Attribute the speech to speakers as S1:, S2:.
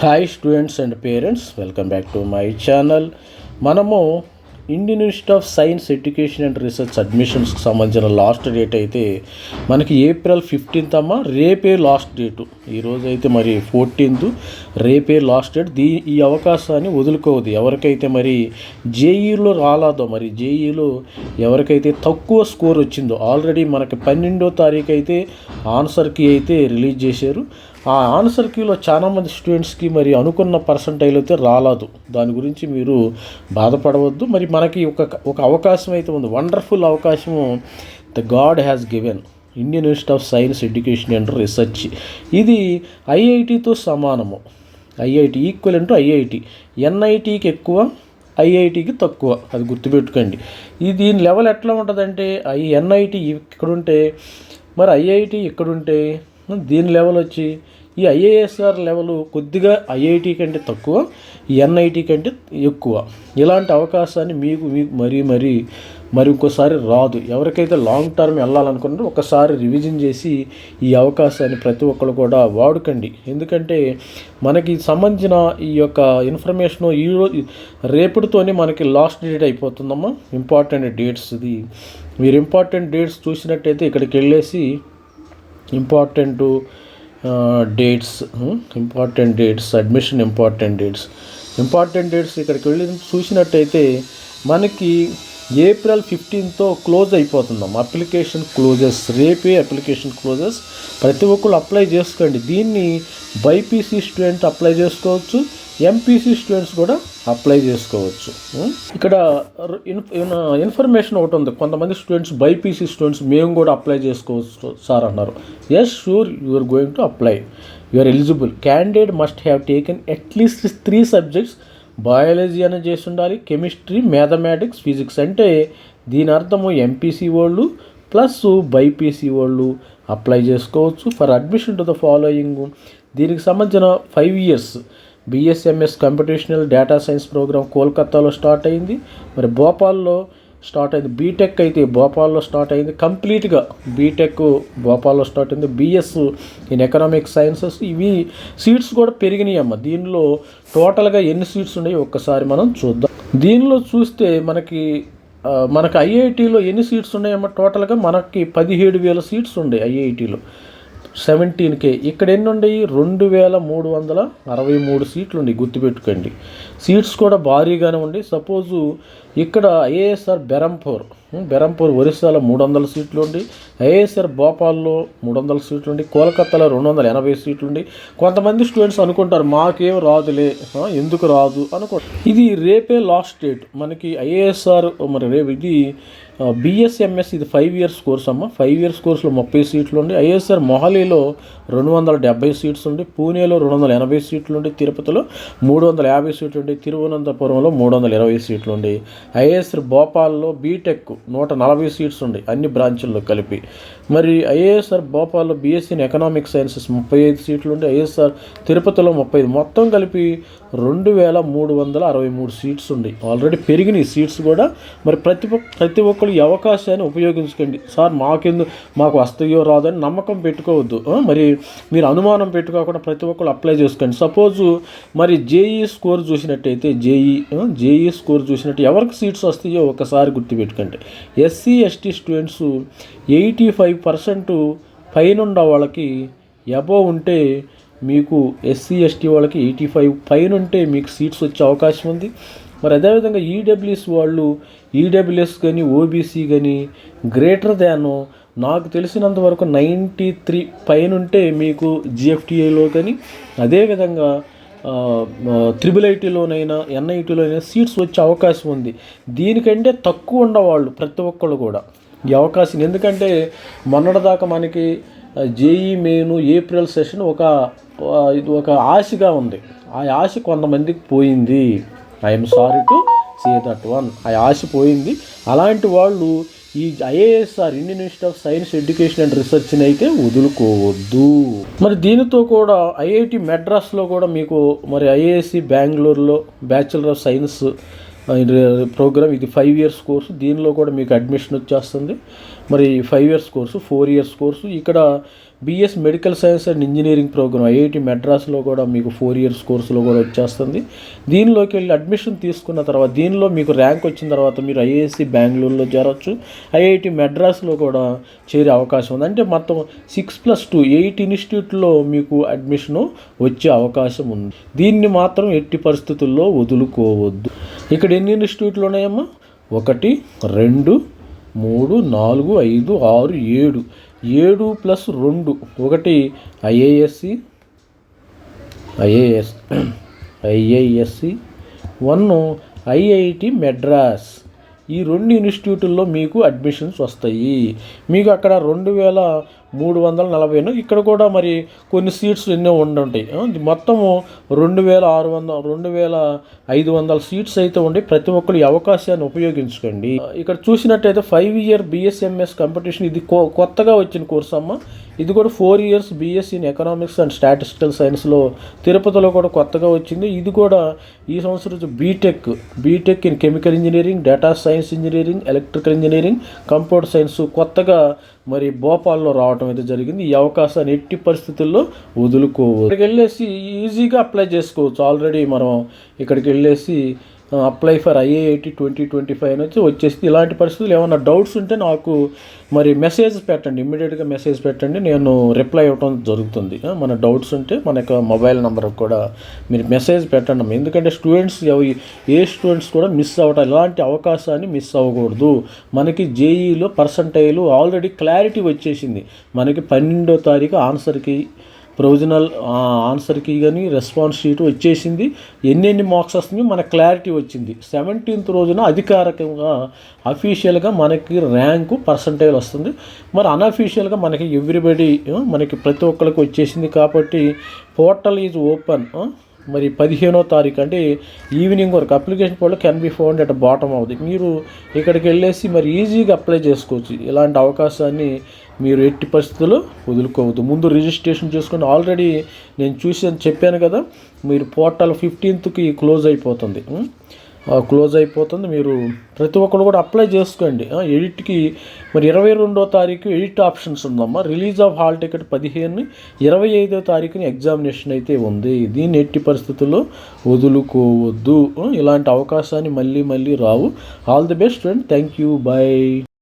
S1: Hi students and parents welcome back to my channel మనము Indian Institute of Science Education and Research అడ్మిషన్స్కి సంబంధించిన last date అయితే మనకి April fifteenth అమ్మ రేపే last date ఈరోజు అయితే మరి ఫోర్టీన్త్ రేపే లాస్ట్ డేట్ దీ ఈ అవకాశాన్ని వదులుకోవద్దు. ఎవరికైతే మరి జేఈలో రాలేదో మరి జేఈలో ఎవరికైతే తక్కువ స్కోర్ వచ్చిందో ఆల్రెడీ మనకి పన్నెండో తారీఖు అయితే ఆన్సర్కి అయితే రిలీజ్ చేశారు. ఆ ఆన్సర్ క్యూలో చాలామంది స్టూడెంట్స్కి మరి అనుకున్న పర్సంటైల్ అయితే రాలేదు. దాని గురించి మీరు బాధపడవద్దు. మరి మనకి ఒక ఒక అవకాశం అయితే ఉంది. వండర్ఫుల్ అవకాశము the God has given Indian Institute of Science Education and Research ఇది ఐఐటితో సమానము. ఐఐటి ఈక్వల్ అంటూ ఐఐటి ఎన్ఐటికి ఎక్కువ ఐఐటికి తక్కువ. అది గుర్తుపెట్టుకోండి. ఇది దీని లెవెల్ ఎట్లా ఉంటుందంటే ఐ ఎన్ఐటి ఇక్కడుంటే మరి ఐఐటి ఇక్కడుంటే దీని లెవెల్ వచ్చి ఈ ఐఏఎస్ఆర్ లెవెల్ కొద్దిగా ఐఐటి కంటే తక్కువ ఎన్ఐటి కంటే ఎక్కువ. ఇలాంటి అవకాశాన్ని మీకు మీకు మరీ మరీ మరి ఇంకోసారి రాదు. ఎవరికైతే లాంగ్ టర్మ్ వెళ్ళాలనుకున్నారో ఒకసారి రివిజన్ చేసి ఈ అవకాశాన్ని ప్రతి ఒక్కరు కూడా వాడుకండి. ఎందుకంటే మనకి సంబంధించిన ఈ యొక్క ఇన్ఫర్మేషన్ ఈ రోజు రేపటితోనే మనకి లాస్ట్ డేట్ అయిపోతుందమ్మా. ఇంపార్టెంట్ డేట్స్ ఇది మీరు ఇంపార్టెంట్ డేట్స్ చూసినట్టయితే ఇక్కడికి వెళ్ళేసి important dates important dates admission important dates. Important dates ఇక్కడికి వెళ్ళి చూసినట్టయితే మనకి ఏప్రిల్ ఫిఫ్టీన్తో క్లోజ్ అయిపోతుందాం అప్లికేషన్ క్లోజెస్ రేపే అప్లికేషన్ క్లోజెస్. ప్రతి ఒక్కరు అప్లై చేసుకోండి. దీన్ని బైపీసీ స్టూడెంట్ అప్లై చేసుకోవచ్చు. ఎంపీసీ స్టూడెంట్స్ కూడా అప్లై చేసుకోవచ్చు. Hmm? ఇక్కడ ఇన్- ఇన్ఫర్మేషన్ ఒకటి ఉంది. కొంతమంది స్టూడెంట్స్ బైపీసీ స్టూడెంట్స్ మేము కూడా అప్లై చేసుకోవచ్చు సార్ అన్నారు. Yes sure you are going to apply your eligible candidate must have taken at least three subjects biology అని చేసి ఉండాలి. కెమిస్ట్రీ మ్యాథమెటిక్స్ ఫిజిక్స్ అంటే దీని అర్థము ఎంపీసీ వాళ్ళు ప్లస్ బైపీసీ వాళ్ళు అప్లై చేసుకోవచ్చు. For admission to the following దీనికి సంబంధించిన five years BSMS computational data science program కోల్కతాలో స్టార్ట్ అయింది. మరి భోపాల్లో స్టార్ట్ అయింది. బీటెక్ అయితే భోపాల్లో స్టార్ట్ అయింది. కంప్లీట్గా బీటెక్ భోపాల్లో స్టార్ట్ అయింది. బిఎస్ ఇన్ ఎకనామిక్ సైన్సెస్ ఇవి సీట్స్ కూడా పెరిగినాయి అమ్మ. దీనిలో టోటల్గా ఎన్ని సీట్స్ ఉన్నాయి ఒక్కసారి మనం చూద్దాం. దీనిలో చూస్తే మనకి మనకు మనకి ఐఐటిలో ఎన్ని సీట్స్ ఉన్నాయమ్మా టోటల్గా మనకి పదిహేడు వేల సీట్స్ ఉన్నాయి ఐఐటిలో సెవెంటీన్ కే. ఇక్కడ ఎన్ని ఉన్నాయి రెండు వేల మూడు వందల అరవై మూడు సీట్లు ఉన్నాయి గుర్తుపెట్టుకోండి. సీట్స్ కూడా భారీగానే ఉండి సపోజు ఇక్కడ ఐఏఎస్ఆర్ బెరంపూర్. బెరంపూర్ ఒరిస్సాలో మూడు వందల సీట్లు ఉండి ఐఏఎస్ఆర్ భోపాల్లో మూడు వందల సీట్లు ఉండి కోల్కతాలో రెండు వందల ఎనభై సీట్లు ఉండి కొంతమంది స్టూడెంట్స్ అనుకుంటారు మాకేం రాదులే ఎందుకు రాదు? అనుకో ఇది రేపే లాస్ట్ డేట్. మనకి ఐఏఎస్ఆర్ మరి రేపు ఇది బిఎస్ఎంఎస్ ఇది ఫైవ్ ఇయర్స్ కోర్స్ అమ్మ. ఫైవ్ ఇయర్స్ కోర్సులో ముప్పై సీట్లు ఉండి ఐఎస్ఆర్ మొహాలీలో రెండు వందల డెబ్బై సీట్స్ ఉండి పూణేలో రెండు వందల ఎనభై సీట్లు ఉండి తిరుపతిలో మూడు వందల యాభై సీట్లు ఉండి తిరువనంతపురంలో మూడు వందల ఇరవై సీట్లు ఉండి ఐఏఎస్ భోపాల్లో బీటెక్ నూట నలభై సీట్స్ ఉన్నాయి అన్ని బ్రాంచుల్లో కలిపి. మరి ఐఏఎస్ఆర్ భోపాల్లో బీఎస్సీ ఇన్ ఎకనామిక్ సైన్సెస్ ముప్పై ఐదు సీట్లు ఉండి ఐఎస్ఆర్ తిరుపతిలో ముప్పై ఐదు. మొత్తం కలిపి రెండు వేల మూడు వందల అరవై మూడు సీట్స్ ఉన్నాయి ఆల్రెడీ పెరిగినాయి సీట్స్ కూడా మరి ప్రతి ఒక్క- ప్రతి ఒక్కరు ఈ అవకాశాన్ని ఉపయోగించుకోండి. సార్ మాకెందు మాకు వస్తాయో రాదని నమ్మకం పెట్టుకోవద్దు. మరి మీరు అనుమానం పెట్టుకోకుండా ప్రతి ఒక్కరు అప్లై చేసుకోండి. సపోజు మరి జేఈ స్కోర్ చూసినట్టయితే జేఈ జేఈ స్కోర్ చూసినట్టు ఎవరికి సీట్స్ వస్తాయో ఒకసారి గుర్తుపెట్టుకోండి. SC ST students eighty five percent పైన వాళ్ళకి ఎబో ఉంటే మీకు ఎస్సీ ఎస్టీ వాళ్ళకి ఎయిటీ ఫైవ్ పైన ఉంటే మీకు సీట్స్ వచ్చే అవకాశం ఉంది. మరి అదేవిధంగా ఈడబ్ల్యూఎస్ వాళ్ళు ఈడబ్ల్యూఎస్ కానీ ఓబీసీ కానీ గ్రేటర్ దాన్ నాకు తెలిసినంత వరకు నైంటీ త్రీ పైన ఉంటే మీకు జిఎఫ్టీఏలో కానీ అదేవిధంగా త్రిబుల్ ఐటీలోనైనా ఎన్ఐటీలోనైనా సీట్స్ వచ్చే అవకాశం ఉంది. దీనికంటే తక్కువ ఉన్నవాళ్ళు ప్రతి ఒక్కళ్ళు కూడా ఈ అవకాశం. ఎందుకంటే మొన్నటిదాకా మనకి జేఈ మెయిన్ ఏప్రిల్ సెషన్ ఒక ఇది ఒక ఆశగా ఉంది. ఆ ఆశ కొంతమందికి పోయింది. I'm sorry to say that one ఆ ఆశ పోయింది. అలాంటి వాళ్ళు ఈ IISER Indian Institute of Science Education and రీసెర్చ్ని అయితే వదులుకోవద్దు. మరి దీనితో కూడా ఐఐటి మెడ్రాస్లో కూడా మీకు మరి ఐఏఎస్సి బెంగళూరులో బ్యాచిలర్ ఆఫ్ సైన్స్ ప్రోగ్రామ్ ఇది ఫైవ్ ఇయర్స్ కోర్సు దీనిలో కూడా మీకు అడ్మిషన్ వచ్చేస్తుంది. మరి five years course four years course ఇక్కడ BS medical science and engineering program IIT మెడ్రాస్లో కూడా మీకు ఫోర్ ఇయర్స్ కోర్సులో కూడా వచ్చేస్తుంది. దీనిలోకి వెళ్ళి అడ్మిషన్ తీసుకున్న తర్వాత దీనిలో మీకు ర్యాంక్ వచ్చిన తర్వాత మీరు ఐఏఎస్సి బెంగళూరులో చేరొచ్చు. ఐఐటి మెడ్రాస్లో కూడా చేరే అవకాశం ఉంది. అంటే మొత్తం సిక్స్ ప్లస్ టూ ఎయిట్ ఇన్స్టిట్యూట్లో మీకు అడ్మిషను వచ్చే అవకాశం ఉంది. దీన్ని మాత్రం ఎట్టి పరిస్థితుల్లో వదులుకోవద్దు. ఇక్కడ ఎన్ని ఇన్స్టిట్యూట్లు ఉన్నాయమ్మా? ఒకటి రెండు మూడు నాలుగు ఐదు ఆరు ఏడు. ఏడు ప్లస్ రెండు. ఒకటి IISc. IAS. IISc one IIT Madras. ఈ రెండు ఇన్స్టిట్యూట్ల్లో మీకు అడ్మిషన్స్ వస్తాయి. మీకు అక్కడ రెండు వేల మూడు వందల నలభై ఇక్కడ కూడా మరి కొన్ని సీట్స్ ఎన్నో ఉండుంటాయి. మొత్తము రెండు వేల ఆరు వందల రెండు వేల ఐదు వందల సీట్స్ అయితే ఉండి ప్రతి ఒక్కరు ఈ అవకాశాన్ని ఉపయోగించుకోండి. ఇక్కడ చూసినట్టయితే ఫైవ్ ఇయర్ బిఎస్ఎంఎస్ కాంపిటీషన్ ఇది కొ- కొత్తగా వచ్చిన కోర్స్ అమ్మ. ఇది కూడా four years BSc in economics and statistical సైన్స్లో. తిరుపతిలో కూడా కొత్తగా వచ్చింది. ఇది కూడా ఈ సంవత్సరం BTech BTech in chemical engineering data science engineering electrical engineering computer science కొత్తగా మరి భోపాల్లో రావటం అయితే జరిగింది. ఈ అవకాశాన్ని ఎట్టి పరిస్థితుల్లో వదులుకోవచ్చు ఇక్కడికి వెళ్ళేసి ఈజీగా అప్లై చేసుకోవచ్చు. ఆల్రెడీ మనం ఇక్కడికి వెళ్ళేసి apply for IAIT twenty twenty five అని వచ్చి వచ్చేసి ఇలాంటి పరిస్థితులు ఏమైనా డౌట్స్ ఉంటే నాకు మరి మెసేజ్ పెట్టండి. ఇమ్మీడియట్గా మెసేజ్ పెట్టండి. నేను రిప్లై ఇవ్వడం జరుగుతుంది. మన డౌట్స్ ఉంటే మన యొక్క మొబైల్ నెంబర్ కూడా మీరు మెసేజ్ పెట్టండి ఎందుకంటే స్టూడెంట్స్ ఏ స్టూడెంట్స్ కూడా మిస్ అవ్వటం ఇలాంటి అవకాశాన్ని మిస్ అవ్వకూడదు. మనకి జేఈలో పర్సంటైలు ఆల్రెడీ క్లారిటీ వచ్చేసింది. మనకి పన్నెండో తారీఖు ఆన్సర్కి ప్రొవిజనల్ ఆన్సర్కి కానీ రెస్పాన్స్ షీట్ వచ్చేసింది. ఎన్నెన్ని మార్క్స్ వస్తుంది మన క్లారిటీ వచ్చింది. సెవెంటీన్త్ రోజున అధికారికంగా అఫీషియల్గా మనకి ర్యాంకు పర్సంటేజ్ వస్తుంది. మరి అన్అఫీషియల్గా మనకి ఎవ్రీబడి మనకి ప్రతి ఒక్కరికి వచ్చేసింది కాబట్టి పోర్టల్ ఈజ్ ఓపెన్ మరి పదిహేనో తారీఖు అంటే ఈవినింగ్ వరకు application portal can be found at bottom అవుతుంది మీరు ఇక్కడికి వెళ్ళేసి మరి ఈజీగా అప్లై చేసుకోవచ్చు. ఇలాంటి అవకాశాన్ని మీరు ఎట్టి పరిస్థితుల్లో వదులుకోవద్దు. ముందు రిజిస్ట్రేషన్ చేసుకుని ఆల్రెడీ నేను చూసి చెప్పాను కదా మీరు పోర్టల్ ఫిఫ్టీన్త్కి క్లోజ్ అయిపోతుంది. క్లోజ్ అయిపోతుంది. మీరు ప్రతి ఒక్కరు కూడా అప్లై చేసుకోండి. ఎడిట్కి మరి ఇరవై రెండో తారీఖు ఎడిట్ ఆప్షన్స్ ఉందమ్మా. రిలీజ్ ఆఫ్ హాల్ టికెట్ పదిహేను ఇరవై ఐదో తారీఖుని ఎగ్జామినేషన్ అయితే ఉంది. దీన్ని ఎట్టి పరిస్థితుల్లో వదులుకోవద్దు. ఇలాంటి అవకాశాన్ని మళ్ళీ మళ్ళీ రావు. All the best friend. Thank you. Bye